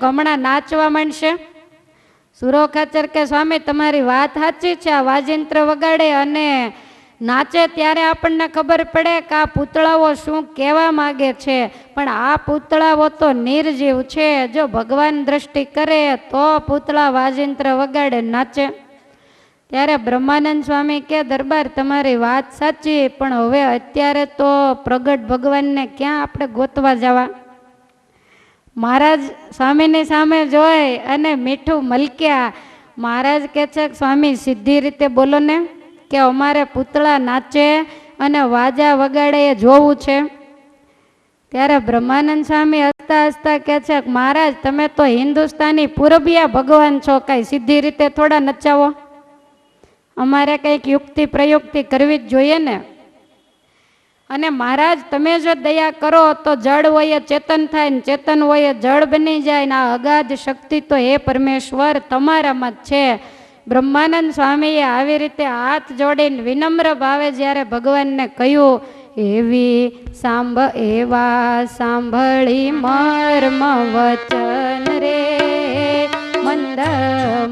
કે હમણાં નાચવા માંડશે. સુરો ખાચર કે, સ્વામી, તમારી વાત સાચી છે. આ વાજિંત્ર વગાડે અને નાચે ત્યારે આપણને ખબર પડે કે આ પૂતળાઓ શું કહેવા માગે છે. પણ આ પૂતળાઓ તો નિર્જીવ છે. જો ભગવાન દ્રષ્ટિ કરે તો પૂતળા વાજિંત્ર વગાડે, નાચે. ત્યારે બ્રહ્માનંદ સ્વામી કે, દરબાર, તમારી વાત સાચી, પણ હવે અત્યારે તો પ્રગટ ભગવાનને ક્યાં આપણે ગોતવા જવા? મહારાજ સ્વામીની સામે જોઈ અને મીઠું મલક્યા. મહારાજ કહે છે કે સ્વામી, સીધી રીતે બોલો ને, કે અમારે પૂતળા નાચે અને વાજા વગાડે એ જોવું છે. ત્યારે બ્રહ્માનંદ સ્વામી હસતા હસતા કહે છે, મહારાજ, તમે તો હિન્દુસ્તાની પૂરબિયા ભગવાન છો, કાંઈ સીધી રીતે થોડા નચાવો. અમારે કંઈક યુક્તિ પ્રયુક્તિ કરવી જ જોઈએ ને. અને મહારાજ, તમે જો દયા કરો તો જળ હોય ચેતન થાય ને ચેતન હોય જળ બની જાય ને આ અગાધ શક્તિ તો હે પરમેશ્વર, તમારામાં જ છે. બ્રહ્માનંદ સ્વામીએ આવી રીતે હાથ જોડીને વિનમ્ર ભાવે જ્યારે ભગવાનને કહ્યું, એવી સાંભ, એવા સાંભળી મર્મ વચન રે. મંદ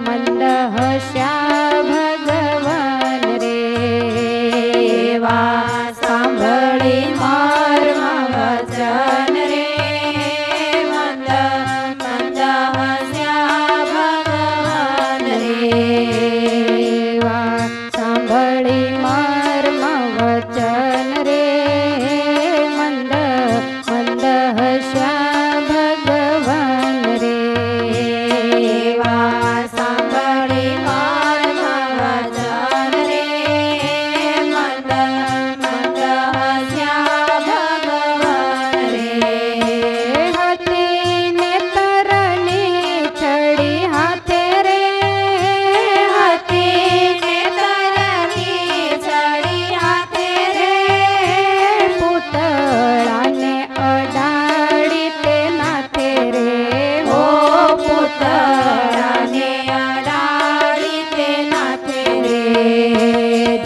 મંદ હસ્યા ભગવાન રે. એવા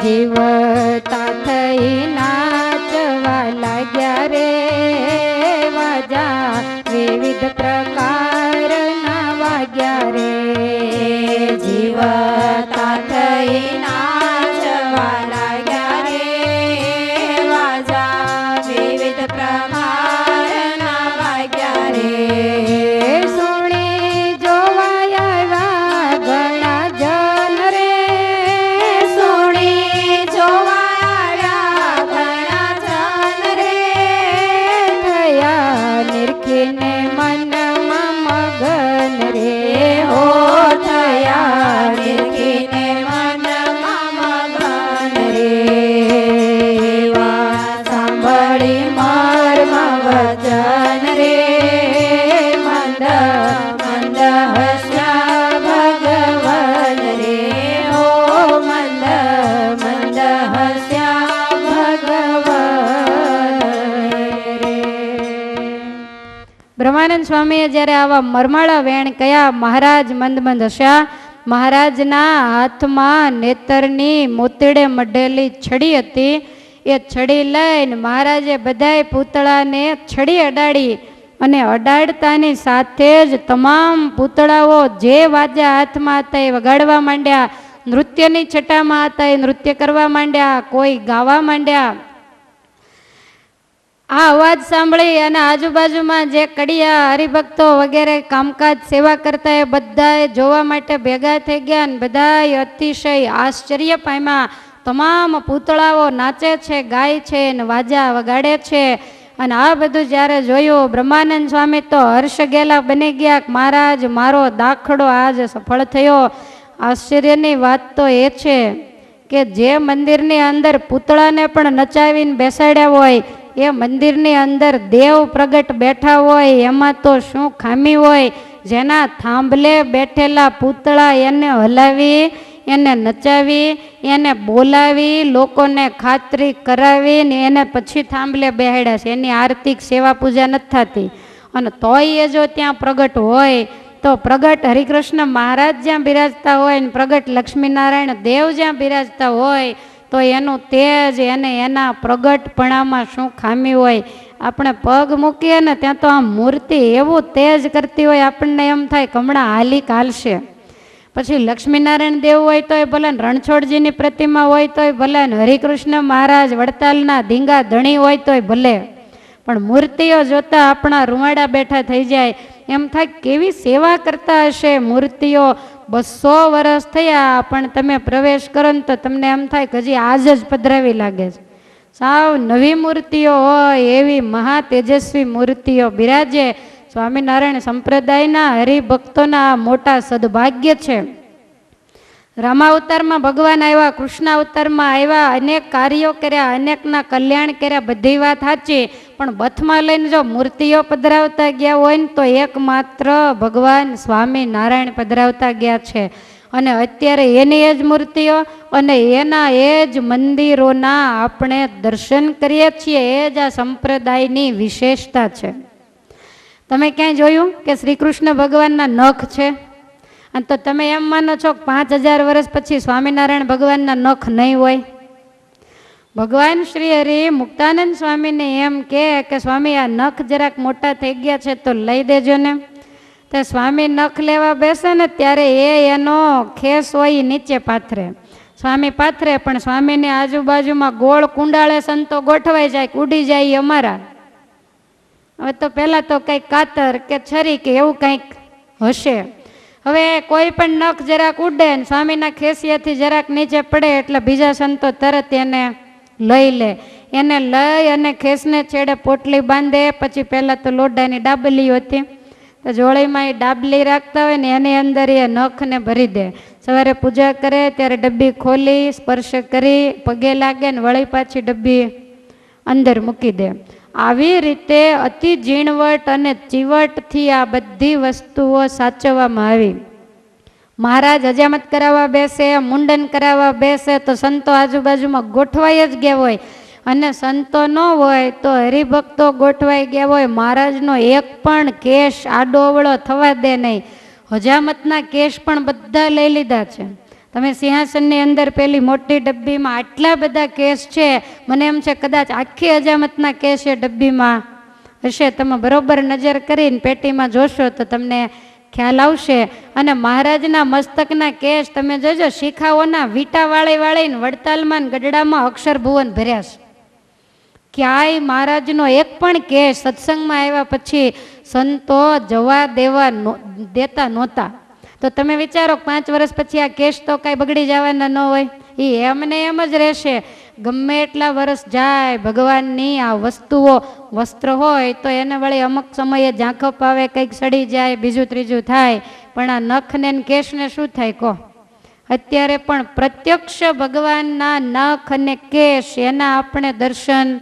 જીવતા થઈ નાચવા બ્રહ્માનંદ સ્વામીએ જ્યારે આવા મરમાળા વેણ કયા મહારાજ મંદ મંદ હશા મહારાજના હાથમાં નેતરની મોતીડે મઢેલી છડી હતી. એ છડી લઈને મહારાજે બધાય પૂતળાને છડી અડાડી અને અડાડતાની સાથે જ તમામ પૂતળાઓ જે વાજા હાથમાં હતા એ વગાડવા માંડ્યા, નૃત્યની છટામાં હતા એ નૃત્ય કરવા માંડ્યા, કોઈ ગાવા માંડ્યા. આ અવાજ સાંભળી અને આજુબાજુમાં જે કડિયા હરિભક્તો વગેરે કામકાજ સેવા કરતા એ બધાએ જોવા માટે ભેગા થઈ ગયા અને બધાએ અતિશય આશ્ચર્ય પામ્યા. તમામ પૂતળાઓ નાચે છે, ગાય છે અને વાજા વગાડે છે. અને આ બધું જ્યારે જોયું, બ્રહ્માનંદ સ્વામી તો હર્ષ ગેલા બની ગયા મહારાજ, મારો દાખલો આજ સફળ થયો. આશ્ચર્યની વાત તો એ છે કે જે મંદિરની અંદર પૂતળાને પણ નચાવીને બેસાડ્યા હોય એ મંદિરની અંદર દેવ પ્રગટ બેઠા હોય, એમાં તો શું ખામી હોય? જેના થાંભલે બેઠેલા પૂતળા એને હલાવી, એને નચાવી, એને બોલાવી, લોકોને ખાતરી કરાવી ને એને પછી થાંભલે બેહાડ્યા છે. એની આર્થિક સેવા પૂજા નથી થતી. અને તોય જો ત્યાં પ્રગટ હોય, તો પ્રગટ હરિકૃષ્ણ મહારાજ જ્યાં બિરાજતા હોય ને પ્રગટ લક્ષ્મીનારાયણ દેવ જ્યાં બિરાજતા હોય તો એનું તેજ એને એના પ્રગટપણામાં શું ખામી હોય, આપણે પગ મૂકીએ ને ત્યાં તો આમ મૂર્તિ એવું તેજ કરતી હોય, આપણને એમ થાય કમળા હાલી કાલશે પછી લક્ષ્મીનારાયણ દેવ હોય તોય ભલે રણછોડજીની પ્રતિમા હોય તોય ભલે હરિકૃષ્ણ મહારાજ વડતાલના ધીંગા ધણી હોય તોય ભલે, પણ મૂર્તિઓ જોતા આપણા રૂવાડા બેઠા થઈ જાય. એમ થાય કેવી સેવા કરતા હશે મૂર્તિઓ બસો વર્ષ થયા, પણ તમે પ્રવેશ કરો ને તો તમને એમ થાય કે હજી આજ જ પધરાવી લાગે છે. સાવ નવી મૂર્તિઓ હોય, એવી મહા તેજસ્વી મૂર્તિઓ બિરાજે. સ્વામિનારાયણ સંપ્રદાયના હરિભક્તોના મોટા સદભાગ્ય છે. રામાવતારમાં ભગવાન આવ્યા કૃષ્ણ અવતારમાં આવ્યા, અનેક કાર્યો કર્યા, અનેકના કલ્યાણ કર્યા, બધી વાત સાચી. પણ બથમાં લઈને જો મૂર્તિઓ પધરાવતા ગયા હોય ને તો એકમાત્ર ભગવાન સ્વામી નારાયણ પધરાવતા ગયા છે. અને અત્યારે એની એ જ મૂર્તિઓ અને એના એ જ મંદિરોના આપણે દર્શન કરીએ છીએ, એ જ આ સંપ્રદાયની વિશેષતા છે. તમે ક્યાંય જોયું કે શ્રી કૃષ્ણ ભગવાનના નખ છે? અને તો તમે એમ માનો છો કે પાંચ હજાર વર્ષ પછી સ્વામિનારાયણ ભગવાનના નખ નહીં હોય? ભગવાન શ્રી હરિ મુક્તાનંદ સ્વામીને એમ કે કે સ્વામી, આ નખ જરાક મોટા થઈ ગયા છે તો લઈ દેજો ને. તે સ્વામી નખ લેવા બેસે ને ત્યારે એ એનો ખેસ હોય નીચે પાથરે. સ્વામી પાથરે, પણ સ્વામીની આજુબાજુમાં ગોળ કુંડાળે સંતો ગોઠવાઈ જાય ઉડી જાય અમારા. હવે તો પહેલાં તો કંઈક કાતર કે છરી કે એવું કંઈક હશે. હવે કોઈ પણ નખ જરાક ઉડે ને સ્વામીના ખેસિયાથી જરાક નીચે પડે એટલે બીજા સંતો તરત એને લઈ લે. એને લઈ અને ખેસને છેડે પોટલી બાંધે. પછી પહેલાં તો લોડાની ડાબલી હતી. તો જોળીમાં એ ડાબલી રાખતા હોય ને એની અંદર એ નખને ભરી દે. સવારે પૂજા કરે, ત્યારે ડબ્બી ખોલી, સ્પર્શ કરી, પગે લાગે ને વળી પાછી ડબ્બી અંદર મૂકી દે. આવી રીતે અતિ ઝીણવટ અને ચીવટથી આ બધી વસ્તુઓ સાચવવામાં આવી. મહારાજ હજામત કરાવવા બેસે, મુંડન કરાવવા બેસે, તો સંતો આજુબાજુમાં ગોઠવાઈ જ ગયા હોય. અને સંતો ન હોય તો હરિભક્તો ગોઠવાઈ ગયા હોય. મહારાજનો એક પણ કેશ આડોવળો થવા દે નહીં. હજામતના કેશ પણ બધા લઈ લીધા છે. તમે સિંહાસનની અંદર પેલી મોટી ડબ્બીમાં આટલા બધા કેસ છે, મને એમ છે કદાચ આખી અજામતના કેસ એ ડબ્બીમાં હશે. તમે બરોબર નજર કરીને પેટીમાં જોશો તો તમને ખ્યાલ આવશે. અને મહારાજના મસ્તકના કેસ તમે જોજો, શિખાઓના વીટા વાળી વાળીને વડતાલમાં ગઢડામાં અક્ષર ભુવન ભર્યા છે. ક્યાંય મહારાજનો એક પણ કેસ સત્સંગમાં આવ્યા પછી સંતો જવા દેવા દેતા નહોતા. તો તમે વિચારો પાંચ વર્ષ પછી આ કેસ તો કાંઈ બગડી જવાના ન હોય. એ એમને એમ જ રહેશે. ગમે એટલા વર્ષ જાય ભગવાનની આ વસ્તુઓ વસ્ત્ર હોય તો એને વળી અમુક સમયે ઝાંખપ આવે કંઈક સડી જાય, બીજું ત્રીજું થાય. પણ આ નખને કેશને શું થાય કહો? અત્યારે પણ પ્રત્યક્ષ ભગવાનના નખ અને કેશ એના આપણે દર્શન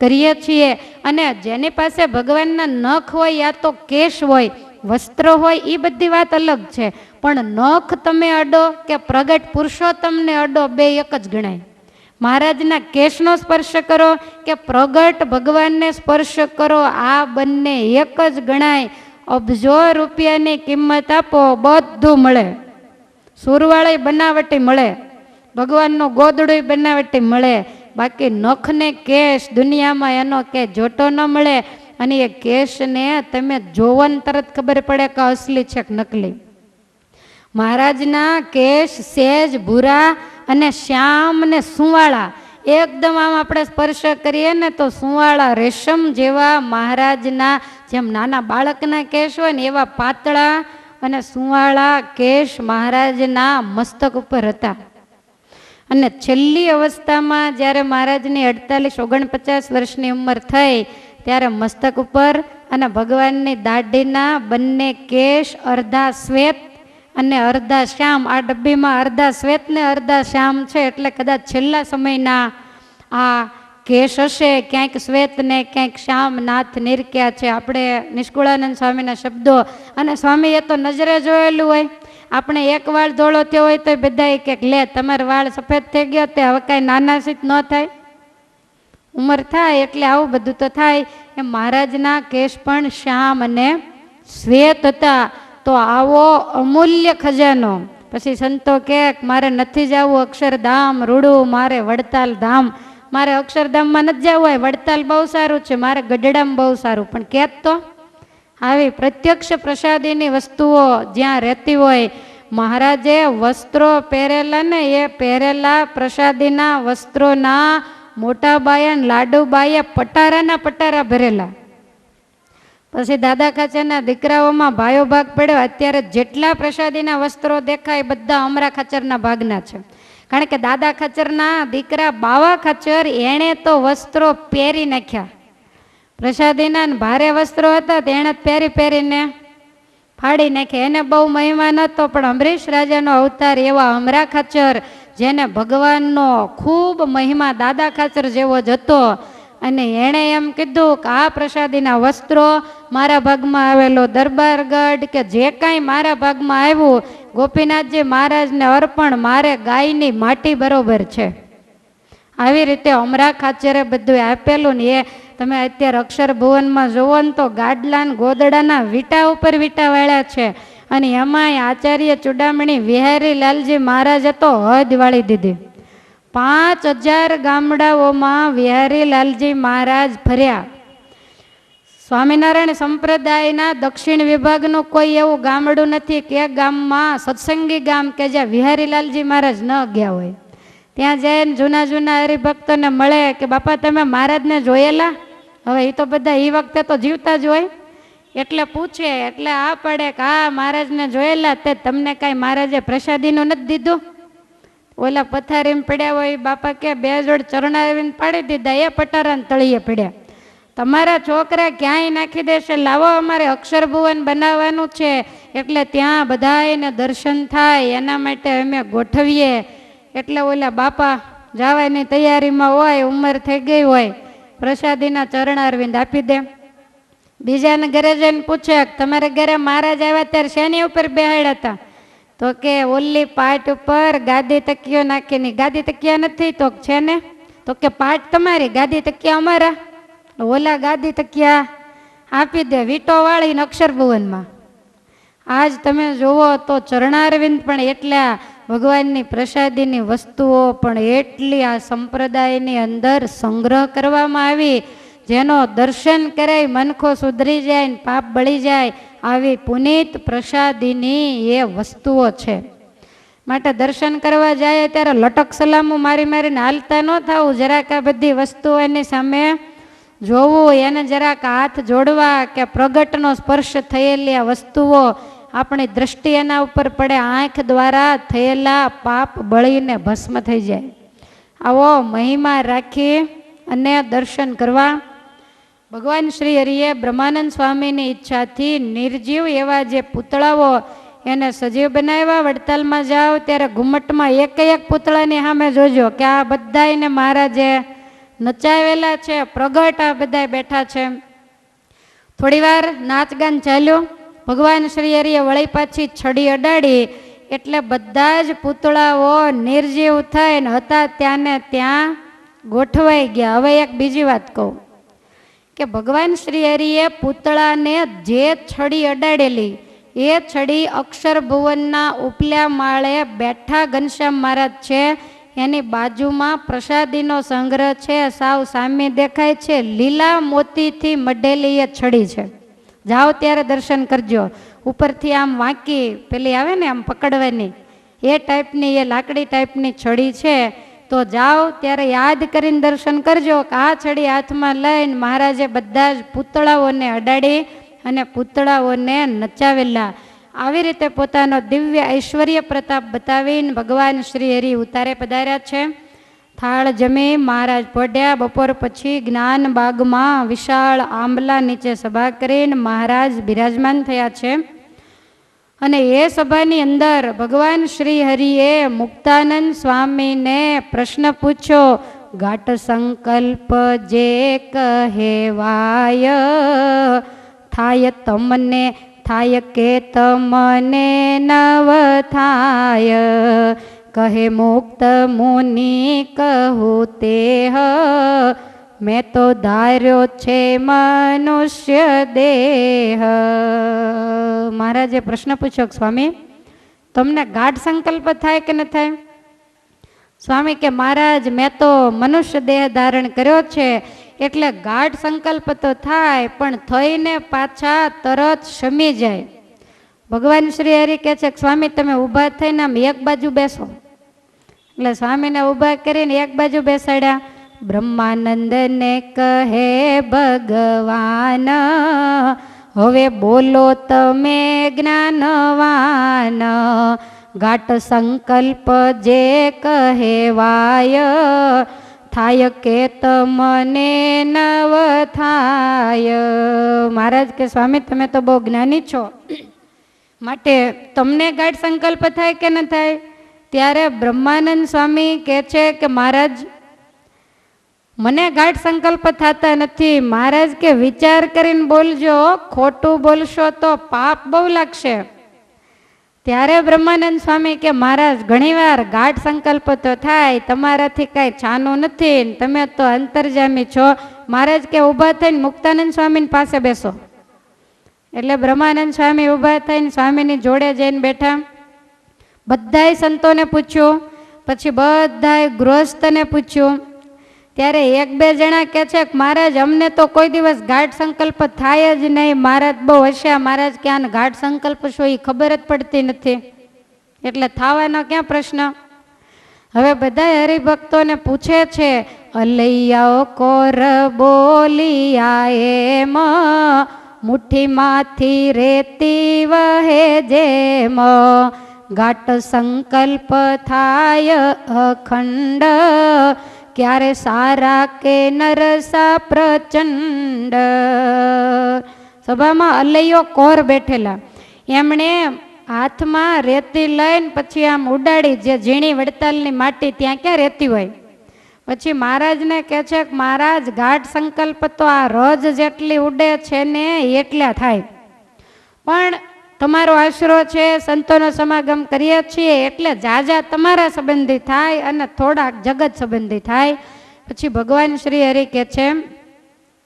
કરીએ છીએ. અને જેની પાસે ભગવાનના નખ હોય યા તો કેશ હોય વસ્ત્ર હોય એ બધી વાત અલગ છે. પણ નખ તમે અડો કે પ્રગટ પુરુષોત્તમને અડો, બે એક જ ગણાય. મહારાજના કેશનો સ્પર્શ કરો કે પ્રગટ ભગવાનને સ્પર્શ કરો, આ બંને એક જ ગણાય. અબજો રૂપિયાની કિંમત આપો, બધું મળે. સુરવાળી બનાવટી મળે. ભગવાનનો ગોદડું બનાવટી મળે. બાકી નખને કેશ દુનિયામાં એનો કે જોટો ન મળે. અને એ કેશને તમે જોવો તરત ખબર પડે કે અસલી છે કે નકલી. મહારાજના કેશ સેજ, ભૂરા અને શ્યામ ને સુવાળા, એકદમ આમ આપણે સ્પર્શ કરીએ ને તો સુવાળા રેશમ જેવા મહારાજના, જેમ નાના બાળકના કેશ હોય ને એવા પાતળા અને સુવાળા કેશ મહારાજના મસ્તક ઉપર હતા. અને છેલ્લી અવસ્થામાં જ્યારે મહારાજની અડતાલીસ, ઓગણપચાસ વર્ષની ઉંમર થઈ ત્યારે મસ્તક ઉપર અને ભગવાનની દાઢીના બંને કેશ અડધા શ્વેત અને અડધા શ્યામ. આ ડબ્બીમાં અડધા શ્વેત ને અડધા શ્યામ છે, એટલે કદાચ છેલ્લા સમયના આ કેશ હશે. ક્યાંક શ્વેત ને ક્યાંક શ્યામ નાથ નિરક્યા છે. આપણે નિષ્કુળાનંદ સ્વામીના શબ્દો. અને સ્વામી એ તો નજરે જોયેલું હોય. આપણે એક વાળ ધોળો થયો હોય તો બધા કે, લે, તમારો વાળ સફેદ થઈ ગયો, તે હવે કાંઈ નાના સીત ન થાય. ઉંમર થાય એટલે આવું બધું તો થાય. એ મહારાજના કેશ પણ શ્યામ અને શ્વેત હતા. તો આવો અમૂલ્ય ખજાનો. પછી સંતો કે, મારે નથી જવું અક્ષરધામ, રૂડું, મારે વડતાલ ધામ. મારે અક્ષરધામમાં નથી જવું હોય વડતાલ બહુ સારું છે, મારે ગઢડામાં બહુ સારું. પણ કેત તો, આવી પ્રત્યક્ષ પ્રસાદીની વસ્તુઓ જ્યાં રહેતી હોય, મહારાજે વસ્ત્રો પહેરેલા ને એ પહેરેલા પ્રસાદીના વસ્ત્રોના મોટા બાયા લાડુબાઈએ પટારાના પટારા ભરેલા. પછી દાદા ખાચરના દીકરાઓમાં ભાયો ભાગ પડ્યો. અત્યારે જેટલા પ્રસાદીના વસ્ત્રો દેખાય બધા અમરા ખાચરના ભાગના છે. કારણ કે દાદા ખાચરના દીકરા બાવા ખાચર એણે તો વસ્ત્રો પહેરી નાખ્યા. પ્રસાદીના ભારે વસ્ત્રો હતા તેણે પહેરી પહેરીને ફાડી નાખ્યા. એને બહુ મહિમા નહોતો, પણ અમરીશ રાજાનો અવતાર એવા અમરા ખાચર જેને ભગવાનનો ખૂબ મહિમા દાદા ખાચર જેવો જ હતો અને એણે એમ કીધું કે આ પ્રસાદીના વસ્ત્રો મારા ભાગમાં આવેલો દરબારગઢ કે જે કાંઈ મારા ભાગમાં આવ્યું, ગોપીનાથજી મહારાજને અર્પણ મારે ગાયની માટી બરોબર છે. આવી રીતે અમરા ખાચરે બધું આપેલું ને એ તમે અત્યારે અક્ષર ભુવનમાં જુઓ ને તો ગાડલા ગોદડાના વીટા ઉપર વીટા છે. અને એમાંય આચાર્ય ચુડામણી વિહારી લાલજી મહારાજે તો હદ વાળી દીધી પાંચ હજાર ગામડાઓમાં વિહારી લાલજી મહારાજ ફર્યા. સ્વામિનારાયણ સંપ્રદાયના દક્ષિણ વિભાગનું કોઈ એવું ગામડું નથી કે ગામમાં સત્સંગી ગામ કે જ્યાં વિહારીલાલજી મહારાજ ન ગયા હોય. ત્યાં જઈને જૂના જૂના હરિભક્તોને મળે કે, બાપા, તમે મહારાજને જોયેલા? હવે એ તો બધા એ વખતે તો જીવતા જ હોય. એટલે પૂછે, એટલે આ પડે કે આ મહારાજને જોયેલા તે તમને કાંઈ મહારાજે પ્રસાદીનું નથી દીધું? ઓલા પથારીમાં પડ્યા હોય બાપા કે બે જોડ ચરણાવીને પાડી દીધા, એ પટારાને તળીએ પડ્યા. તમારા છોકરા ક્યાંય નાખી દેશે? લાવો અમારે અક્ષરભુવન બનાવવાનું છે. એટલે ત્યાં બધાને દર્શન થાય, એના માટે અમે ગોઠવીએ. એટલે ઓલા બાપા જવાની તૈયારીમાં હોય, ઉંમર થઈ ગઈ હોય, પ્રસાદીના ચરણ અરવિંદ આપી દે. બીજાને ઘરે જઈને પૂછે, તમારા ઘરે મહારાજ આવ્યા ત્યારે શેની ઉપર બેહાડ્યા હતા? તો કે, ઓલી પાટ ઉપર ગાદી તકીઓ નાખીને. ગાદી તકિયા નથી તો છે ને? તો કે, પાટ તમારી, ગાદી તકિયા અમારા. ઓલા ગાદી તકિયા આપી દે, વીટો વાળીને અક્ષર ભુવનમાં. આજ તમે જુઓ તો ચરણારવિંદ પણ એટલા ભગવાનની પ્રસાદીની વસ્તુઓ પણ એટલી આ સંપ્રદાયની અંદર સંગ્રહ કરવામાં આવી જેનો દર્શન કરે મનખો સુધરી જાય ને પાપ બળી જાય, આવી પુનિત પ્રસાદીની એ વસ્તુઓ છે. માટે દર્શન કરવા જાય ત્યારે લટક સલામું મારી મારીને હાલતા ન થવું. જરાક આ બધી વસ્તુઓ એની સામે જોવું, એને જરાક હાથ જોડવા કે પ્રગટનો સ્પર્શ થયેલી આ વસ્તુઓ આપણી દ્રષ્ટિ એના ઉપર પડે, આંખ દ્વારા થયેલા પાપ બળીને ભસ્મ થઈ જાય. આવો મહિમા રાખી અને દર્શન કરવા ભગવાન શ્રી હરિએ બ્રહ્માનંદ સ્વામીની ઈચ્છાથી નિર્જીવ એવા જે પૂતળાઓ એને સજીવ બનાવ્યા, વડતાલમાં જાઓ, ત્યારે ઘુમ્મટમાં એક એક પૂતળાની સામે જોજો કે આ બધાયને મહારાજે નચાવેલા છે, પ્રગટ આ બધા બેઠા છે. થોડીવાર નાચગાન ચાલ્યું. ભગવાન શ્રી હરિએ વળી પાછી છડી અડાડી એટલે બધા જ પૂતળાઓ નિર્જીવ થઈને હતા ત્યાંને ત્યાં ગોઠવાઈ ગયા. હવે એક બીજી વાત કહું. કે ભગવાન શ્રી હરિએ પૂતળાને જે છડી અડાડેલી, એ છડી અક્ષર ભુવનના ઉપલા માળે બેઠા ઘનશ્યામ મહારાજ છે. એની બાજુમાં પ્રસાદીનો સંગ્રહ છે, સાવ સામે દેખાય છે, લીલા મોતીથી મઢેલી એ છડી છે. જાઓ ત્યારે દર્શન કરજો. ઉપરથી આમ વાંકી, પેલી આવે ને આમ પકડવાની, એ ટાઈપની એ લાકડી ટાઈપની છડી છે. તો જાઓ ત્યારે યાદ કરીને દર્શન કરજો કે આ છડી હાથમાં લઈને મહારાજે બધા જ પૂતળાઓને અડાડી અને પૂતળાઓને નચાવેલા. આવી રીતે પોતાનો દિવ્ય ઐશ્વર્ય પ્રતાપ બતાવીને ભગવાન શ્રી હરિ ઉતારે પધાર્યા છે. થાળ જમી મહારાજ પોઢ્યા, બપોર પછી જ્ઞાન બાગમાં વિશાળ આંબલા નીચે સભા કરીને મહારાજ બિરાજમાન થયા છે. અને એ સભાની અંદર ભગવાન શ્રી હરિએ મુક્તાનંદ સ્વામીને પ્રશ્ન પૂછ્યો, ઘાટ સંકલ્પ જે કહેવાય? થાય તમને, થાય કે તમને નવ થાય? કહે મુક્ત મુનિ કહું તે હ મેં તો ધાર્યો છે મનુષ્ય દેહ. મહારાજે પ્રશ્ન પૂછ્યો સ્વામી, તમને ગાઢ સંકલ્પ થાય કે ન થાય? સ્વામી કે, મહારાજ, મેં તો મનુષ્ય દેહ ધારણ કર્યો છે, એટલે ગાઢ સંકલ્પ તો થાય, પણ થઈને પાછા તરત શમી જાય. ભગવાન શ્રી હરિ કહે છે કે, સ્વામી, તમે ઊભા થઈને આમ એક બાજુ બેસો. એટલે સ્વામીને ઊભા કરીને એક બાજુ બેસાડ્યા. બ્રહ્માનંદને કહે, ભગવાન, હવે બોલો તમે જ્ઞાનવાન. ઘાટ સંકલ્પ જે કહેવાય, થાય કે તમને નવ થાય. મહારાજ કે, સ્વામી, તમે તો બહુ જ્ઞાની છો. માટે તમને ગાઢ સંકલ્પ થાય કે ન થાય? ત્યારે બ્રહ્માનંદ સ્વામી કહે છે કે, મહારાજ મને ગાઢ સંકલ્પ થતા નથી. મહારાજ કે, વિચાર કરીને બોલજો. ખોટું બોલશો તો પાપ બહુ લાગશે. ત્યારે બ્રહ્માનંદ સ્વામી કે, મહારાજ, ઘણીવાર ગાઢ સંકલ્પ તો થાય, તમારાથી કાંઈ છાનું નથી. તમે તો અંતરજામી છો. મહારાજ કે, ઊભા થઈને મુક્તાનંદ સ્વામીની પાસે બેસો. એટલે બ્રહ્માનંદ સ્વામી ઊભા થઈને સ્વામીની જોડે જઈને બેઠા. બધાય સંતોને પૂછ્યું. પછી બધાય ગૃહસ્થને પૂછ્યું. ત્યારે એક બે જણા કહે છે કે, મહારાજ, અમને તો કોઈ દિવસ ગાઢ સંકલ્પ થાય જ નહીં. મહારાજ બહુ હશ્યા મહારાજ ક્યાં ગાઢ સંકલ્પ શું? એ ખબર જ પડતી નથી. એટલે થવાનો ક્યાં પ્રશ્ન? હવે બધા હરિભક્તોને પૂછે છે અલૈયાઓ કોર બોલિયા એમ? મુઠ્ઠીમાંથી રેતી વહે જેમ? ગાટ સંકલ્પ થાય અખંડ ક્યારે સારા કે નરસા પ્રચંડ? સભામાં અલૈયો કોર બેઠેલા. એમણે હાથમાં રેતી લઈને પછી આમ ઉડાડી જે ઝીણી વડતાલની માટી ત્યાં ક્યાં રહેતી હોય? પછી મહારાજને કહે છે કે, મહારાજ, ગાઢ સંકલ્પ તો આ રોજ જેટલી ઉડે છે ને એટલા થાય. પણ તમારો આશરો છે, સંતોનો સમાગમ કરીએ છીએ એટલે જાજા તમારા સંબંધી થાય અને થોડાક જગત સંબંધી થાય. પછી ભગવાન શ્રી હરિ કહે છે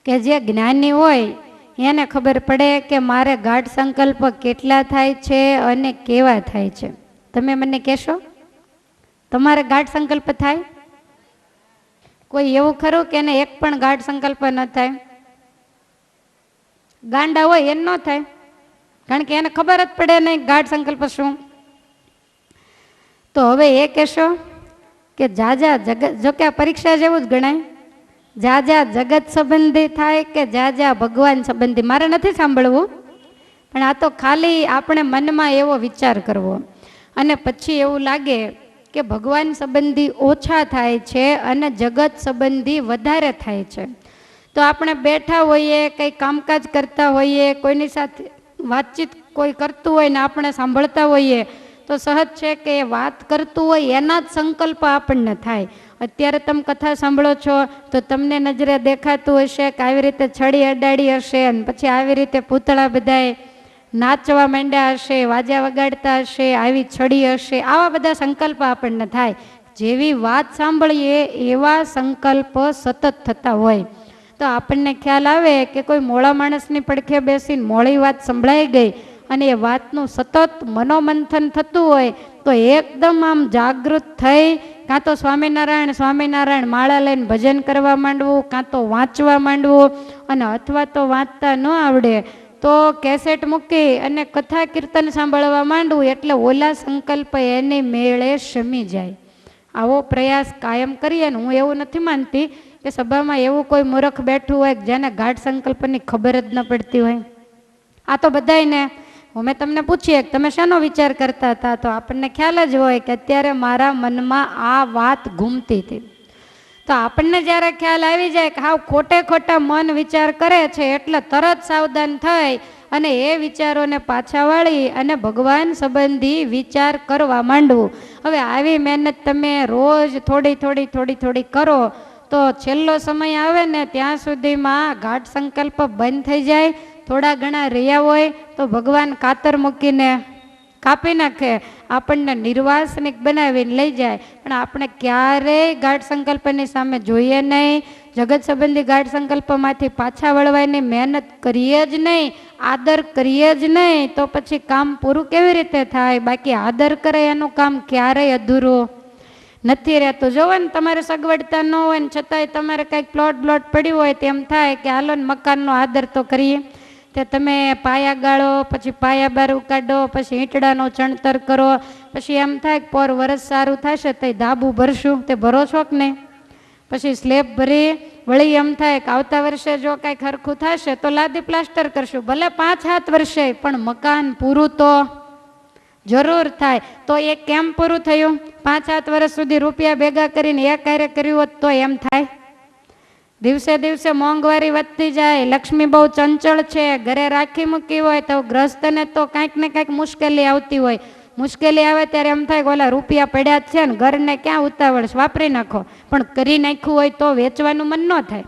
કે જે જ્ઞાની હોય, એને ખબર પડે કે મારે ગાઢ સંકલ્પ કેટલા થાય છે અને કેવા થાય છે. તમે મને કહેશો? તમારે ગાઢ સંકલ્પ થાય? કોઈ એવું ખરું કે એને એક પણ ગાઢ સંકલ્પ ન થાય? ગાંડા હોય એમ ન થાય? કારણ કે એને ખબર જ પડે નહીં ગાઢ સંકલ્પ શું. તો હવે એ કહેશો કે જાજા જગત જો આ પરીક્ષા જેવું જ ગણાય. જાજા જગત સંબંધી થાય કે જાજા ભગવાન સંબંધી? મારે નથી સાંભળવું. પણ આ તો ખાલી આપણે મનમાં એવો વિચાર કરવો. અને પછી એવું લાગે કે ભગવાન સંબંધી ઓછા થાય છે અને જગત સંબંધી વધારે થાય છે. તો આપણે બેઠા હોઈએ, કંઈ કામકાજ કરતા હોઈએ, કોઈની સાથે વાતચીત કોઈ કરતું હોય ને આપણે સાંભળતા હોઈએ, તો સહજ છે કે એ વાત કરતું હોય એના જ સંકલ્પ આપણને થાય. અત્યારે તમે કથા સાંભળો છો, તો તમને નજરે દેખાતું હશે કે આવી રીતે છડી અડાડી હશે અને પછી આવી રીતે પૂતળા બધાએ નાચવા માંડ્યા હશે, વાજા વગાડતા હશે, આવી છડી હશે, આવા બધા સંકલ્પ આપણને થાય. જેવી વાત સાંભળીએ એવા સંકલ્પ સતત થતા હોય. તો આપણને ખ્યાલ આવે કે કોઈ મોળા માણસની પડખે બેસીને મોળી વાત સંભળાઈ ગઈ અને એ વાતનું સતત મનોમંથન થતું હોય તો એકદમ આમ જાગૃત થઈ, કાં તો સ્વામિનારાયણ સ્વામિનારાયણ માળા લઈને ભજન કરવા માંડવું, કાં તો વાંચવા માંડવું અને અથવા તો વાંચતા ન આવડે, તો કેસેટ મૂકી અને કથા કીર્તન સાંભળવા માંડવું એટલે ઓલા સંકલ્પ એની મેળે શમી જાય. આવો પ્રયાસ કાયમ કરીએ ને હું એવું નથી માનતી કે સભામાં એવું કોઈ મૂર્ખ બેઠું હોય જેને ગાઢ સંકલ્પની ખબર જ ન પડતી હોય? આ તો બધાયને અમે તમને પૂછીએ કે તમે શાનો વિચાર કરતા હતા? તો આપણને ખ્યાલ જ હોય કે અત્યારે મારા મનમાં આ વાત ઘૂમતી હતી. તો આપણને જ્યારે ખ્યાલ આવી જાય કે હાવ ખોટે ખોટા મન વિચાર કરે છે, એટલે તરત સાવધાન થઈ અને એ વિચારોને પાછા વાળી અને ભગવાન સંબંધી વિચાર કરવા માંડવું. હવે આવી મહેનત તમે રોજ થોડી થોડી થોડી થોડી કરો તો છેલ્લો સમય આવે ને ત્યાં સુધીમાં ઘાટ સંકલ્પ બંધ થઈ જાય, થોડા ઘણા રહ્યા હોય તો ભગવાન કાતર મૂકીને કાપી નાખે, આપણને નિર્વાસનિક બનાવીને લઈ જાય. પણ આપણે ક્યારેય ગાઢ સંકલ્પની સામે જોઈએ નહીં, જગત સંબંધી ગાઢ સંકલ્પમાંથી પાછા વળવાની મહેનત કરીએ જ નહીં, આદર કરીએ જ નહીં, તો પછી કામ પૂરું કેવી રીતે થાય? બાકી આદર કરે એનું કામ ક્યારેય અધૂરું. નથી રહેતું. જોવો ને તમારે સગવડતા ન હોય ને છતાંય તમારે કંઈક પ્લોટ બ્લોટ પડ્યું હોય તેમ થાય કે હાલો ને મકાનનો આદર તો કરીએ. તે તમે પાયા ગાળો, પછી પાયા બાર ઉકાડો, પછી ઈંટડાનો ચણતર કરો. પછી એમ થાય કે પોર વરસ સારું થશે તો ધાબું ભરશું. તે ભરો છો કે નહીં? પછી સ્લેબ ભરી, વળી એમ થાય કે આવતા વર્ષે જો કાંઈ ખરખું થશે તો લાદી પ્લાસ્ટર કરશું. ભલે પાંચ સાત વર્ષે, પણ મકાન પૂરું તો જરૂર થાય. તો એ કેમ પૂરું થયું? પાંચ સાત વર્ષ સુધી રૂપિયા ભેગા કરીને એ કાર્ય કર્યું હોત તો એમ થાય? દિવસે દિવસે મોંઘવારી વધતી જાય, લક્ષ્મી બહુ ચંચળ છે, ઘરે રાખી મૂકી હોય તો ગ્રસ્તને તો કાંઈક ને કાંઈક મુશ્કેલી આવતી હોય. મુશ્કેલી આવે ત્યારે એમ થાય કે ઓલા રૂપિયા પડ્યા જ છે ને, ઘરને ક્યાં ઉતાવળ વાપરી નાખો. પણ કરી નાખ્યું હોય તો વેચવાનું મન ન થાય.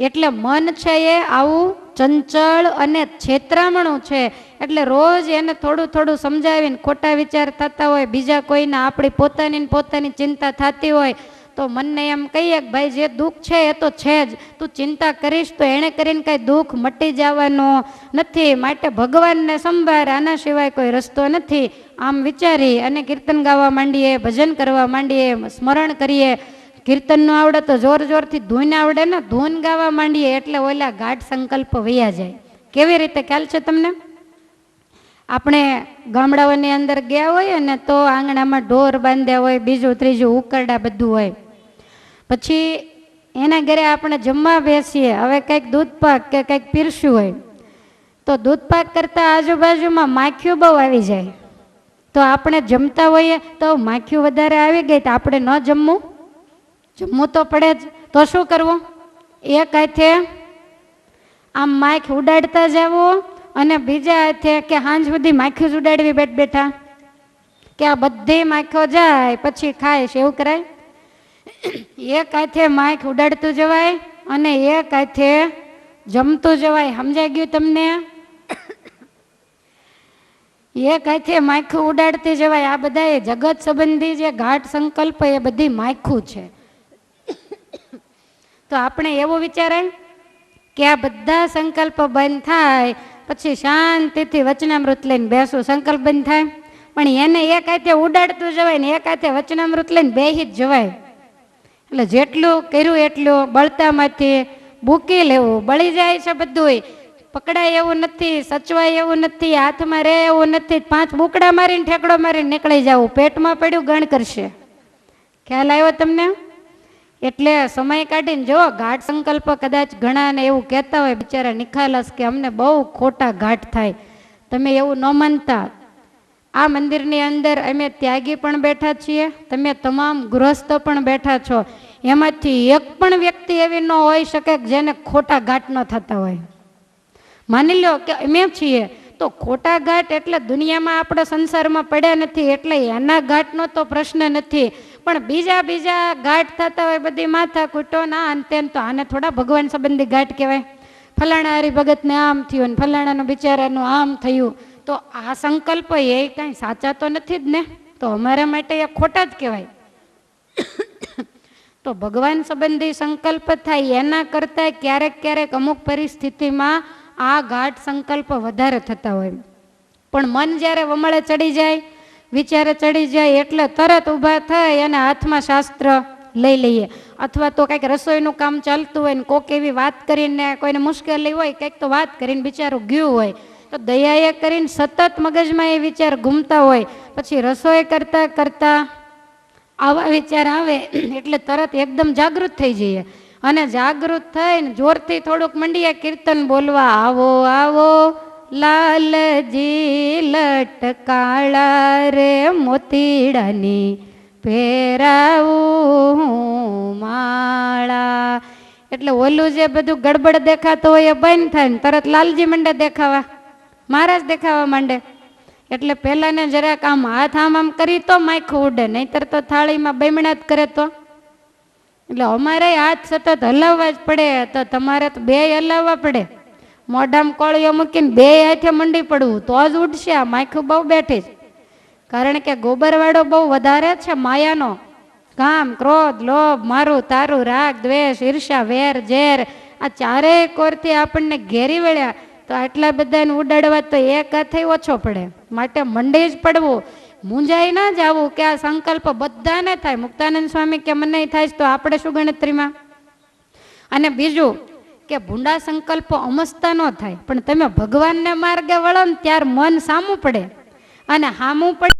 એટલે મન છે એ આવું ચંચળ અને છેતરામણું છે. એટલે રોજ એને થોડું થોડું સમજાવીને ખોટા વિચાર થતા હોય, બીજા કોઈના આપણી પોતાની પોતાની ચિંતા થતી હોય, તો મનને એમ કહીએ કે ભાઈ જે દુઃખ છે એ તો છે જ. તું ચિંતા કરીશ તો એણે કરીને કાંઈ દુઃખ મટી જવાનું નથી. માટે ભગવાનને સંભાર આના સિવાય કોઈ રસ્તો નથી. આમ વિચારી અને કીર્તન ગાવા માંડીએ, ભજન કરવા માંડીએ, સ્મરણ કરીએ. કીર્તનનું આવડે તો જોર જોરથી ધૂન આવડે ને, ધૂન ગાવા માંડીએ એટલે ઓલા ગાઢ સંકલ્પ વૈયા જાય. કેવી રીતે? ખ્યાલ છે તમને? આપણે ગામડાઓની અંદર ગયા હોય ને તો આંગણામાં ઢોર બાંધ્યા હોય, બીજું ત્રીજું ઉકરડા બધું હોય. પછી એના ઘરે આપણે જમવા બેસીએ, હવે કંઈક દૂધ પાક કે કંઈક પીરસ્યું હોય. તો દૂધ પાક કરતાં આજુબાજુમાં માખીઓ બહુ આવી જાય. તો આપણે જમતા હોઈએ તો માખીઓ વધારે આવી ગઈ તો આપણે ન જમવું. જમવું તો પડે જ. તો શું કરવું? એક હાથે આમ માખ ઉડાડતા જવું અને બીજા હાથે કે સાંજ સુધી માખી જ ઉડાડવી બેઠ બેઠા. કે આ બધી માખીઓ જાય, પછી ખાય છે, એવું કરાય? એક હાથે માખ ઉડાડતું જવાય અને એક હાથે જમતું જવાય. સમજાઈ ગયું તમને? એક હાથે માખું ઉડાડતી જવાય. આ બધા એ જગત સંબંધી જે ઘાટ સંકલ્પ એ બધી માખું છે. તો આપણે એવું વિચારાય કે આ બધા સંકલ્પ બંધ થાય, પછી શાંતિથી વચનામૃત લઈને બેસું. સંકલ્પ બંધ થાય. પણ એને એક હાથે ઉડાડતું જવાય ને એક હાથે વચનામૃત લઈને બેહી જ જવાય. એટલે જેટલું કર્યું એટલું બળતામાંથી બૂકી લેવું. બળી જાય છે બધુંય. પકડાય એવું નથી, સચવાય એવું નથી, હાથમાં રહે એવું નથી. પાંચ બુકડા મારીને ઠેકડો મારીને નીકળી જવું પેટમાં પડ્યું ગણ કરશે. ખ્યાલ આવ્યો તમને? એટલે સમય કાઢીને જો ઘાટ સંકલ્પ કદાચ ઘણાને એવું કહેતા હોય, બિચારા નિખાલસ કે અમને બહુ ખોટા ઘાટ થાય. તમે એવું ન માનતા. આ મંદિરની અંદર અમે ત્યાગી પણ બેઠા છીએ. તમે તમામ ગૃહસ્થ પણ બેઠા છો. એમાંથી એક પણ વ્યક્તિ એવી ન હોઈ શકે જેને ખોટા ઘાટ ન થતા હોય. માની લો કે અમે છીએ. તો ખોટા ઘાટ એટલે દુનિયામાં આપણે સંસારમાં પડ્યા નથી, એટલે એના ઘાટનો તો પ્રશ્ન નથી. પણ બીજા બીજા ઘાટ થતા હોય, બધી માથા કૂટો ના અંતે તો આને થોડા ભગવાન સંબંધી ઘાટ કહેવાય. ફલાણા હરિભગતને આમ થયું ને ફલાણાનું બિચારાનું આમ થયું. તો આ સંકલ્પ એ કાંઈ સાચા તો નથી જ ને? તો અમારા માટે એ ખોટા જ કહેવાય. તો ભગવાન સંબંધી સંકલ્પ થાય એના કરતાં ક્યારેક ક્યારેક અમુક પરિસ્થિતિમાં આ ગાઢ સંકલ્પ વધારે થતા હોય. પણ મન જ્યારે વમળે ચડી જાય વિચારે ચડી જાય એટલે તરત ઊભા થાય અને હાથમાં શાસ્ત્ર લઈ લઈએ. અથવા તો કંઈક રસોઈનું કામ ચાલતું હોય ને કોઈક એવી વાત કરીને કોઈને મુશ્કેલી હોય, કંઈક તો વાત કરીને બિચારું ગયું હોય. તો દયાએ કરીને સતત મગજમાં એ વિચાર ઘૂમતા હોય. પછી રસોઈ કરતાં કરતાં આવા વિચાર આવે એટલે તરત એકદમ જાગૃત થઈ જઈએ. અને જાગૃત થઈને જોરથી થોડુંક મંડીએ કીર્તન બોલવા, આવો આવો. લાલજી લટકાળા રે મોતીડાની પહેરાવું માળા એટલે ઓલું જે બધું ગડબડ દેખાતું હોય એ બંધ થાય ને તરત લાલજી મંડે દેખાવા, મહારાજ દેખાવા માંડે. એટલે પહેલાંને જરાક આમ હાથ આમ આમ કરી તો માખું ઉડે, નહીતર તો થાળીમાં બેમણા જ કરે તો. એટલે અમારે હાથ સતત હલાવવા જ પડે, તો તમારે તો બે હલાવવા પડે. મોઢામાં કોળીઓ મૂકીને બે હાથે મંડી પડવું, તો જ ઉડશે, આ માખું બહુ બેઠી છે. કારણ કે ગોબરવાળો બહુ વધારે છે માયાનો. કામ, ક્રોધ, લોભ, મારું, તારું, રાગ, દ્વેષ ઈર્ષા વેર, ઝેર, આ ચારેય કોરથી આપણને ઘેરી વળ્યા, તો આટલા બધાને ઉડાડવા તો એક હાથે ઓછો પડે. માટે મંડી જ પડવું. મૂંઝાઈ ના જવું કે આ સંકલ્પ બધાને થાય. મુક્તાનંદ સ્વામી કે મને થાય તો આપણે શું ગણતરીમાં? અને બીજું કે ભૂંડા સંકલ્પો અમસ્તા ન થાય, પણ તમે ભગવાનને માર્ગે વળો ને ત્યાર મન સામું પડે. અને સામું પડે